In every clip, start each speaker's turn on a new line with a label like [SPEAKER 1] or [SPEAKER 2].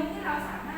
[SPEAKER 1] งที่เราสามารถ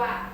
[SPEAKER 1] Jeová.